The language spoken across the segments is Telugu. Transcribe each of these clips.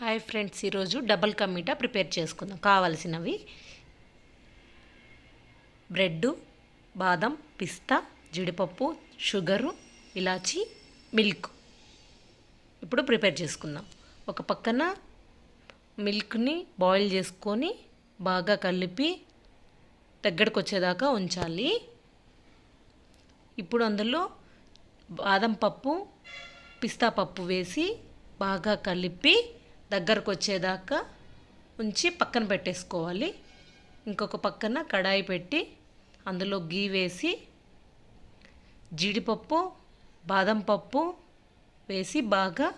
హాయ్ ఫ్రెండ్స్ ఈరోజు డబల్ కమ్మిటా ప్రిపేర్ చేసుకుందాం. కావలసినవి బ్రెడ్ బాదం పిస్తా జీడిపప్పు షుగరు ఇలాచి మిల్క్. ఇప్పుడు ప్రిపేర్ చేసుకుందాం. ఒక పక్కన మిల్క్ని బాయిల్ చేసుకొని బాగా కలిపి దగ్గరకు వచ్చేదాకా ఉంచాలి. ఇప్పుడు అందులో బాదం పప్పు పిస్తా పప్పు వేసి బాగా కలిపి దగ్గరకు వచ్చేదాకా ఉంచి పక్కన పెట్టేసుకోవాలి. ఇంకొక పక్కన కడాయి పెట్టి అందులో గీ వేసి జీడిపప్పు బాదం పప్పు వేసి బాగా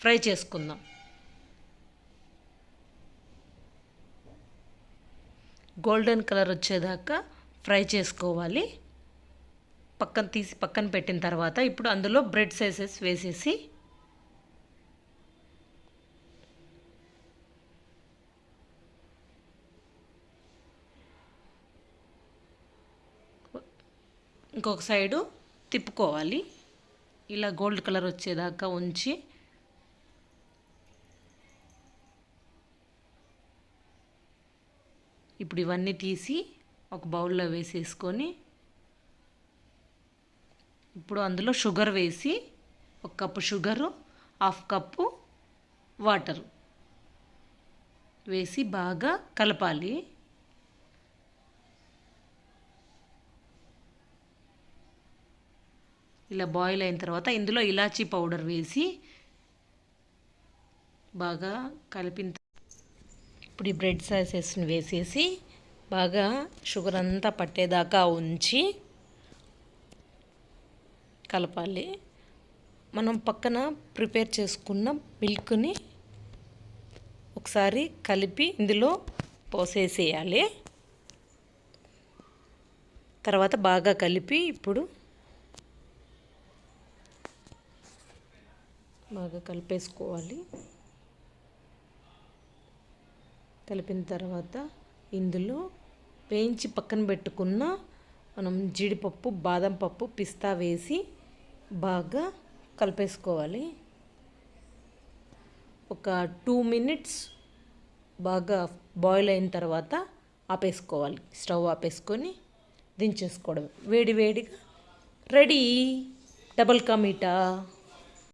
ఫ్రై చేసుకుందాం. గోల్డెన్ కలర్ వచ్చేదాకా ఫ్రై చేసుకోవాలి. పక్కన తీసి పక్కన పెట్టిన తర్వాత ఇప్పుడు అందులో బ్రెడ్ సైజెస్ వేసేసి ఇంకొక సైడు తిప్పుకోవాలి. ఇలా గోల్డ్ కలర్ వచ్చేదాకా ఉంచి ఇప్పుడు ఇవన్నీ తీసి ఒక బౌల్లో వేసేసుకొని ఇప్పుడు అందులో షుగర్ వేసి ఒక cup sugar half cup water వేసి బాగా కలపాలి. ఇలా బాయిల్ అయిన తర్వాత ఇందులో ఇలాచీ పౌడర్ వేసి బాగా కలిపిన ఇప్పుడు ఈ బ్రెడ్ సాసెస్ని వేసేసి బాగా షుగర్ అంతా పట్టేదాకా ఉంచి కలపాలి. మనం పక్కన ప్రిపేర్ చేసుకున్న మిల్క్ని ఒకసారి కలిపి ఇందులో పోసేసేయాలి. తర్వాత బాగా కలిపి ఇప్పుడు బాగా కలిపేసుకోవాలి. కలిపిన తర్వాత ఇందులో వేయించి పక్కన పెట్టుకున్న మనం జీడిపప్పు బాదం పప్పు పిస్తా వేసి బాగా కలిపేసుకోవాలి. ఒక టూ మినిట్స్ బాగా బాయిల్ అయిన తర్వాత ఆపేసుకోవాలి. స్టవ్ ఆపేసుకొని దించేసుకోవడం వేడి వేడిగా. రెడీ! డబల్ కా మీటా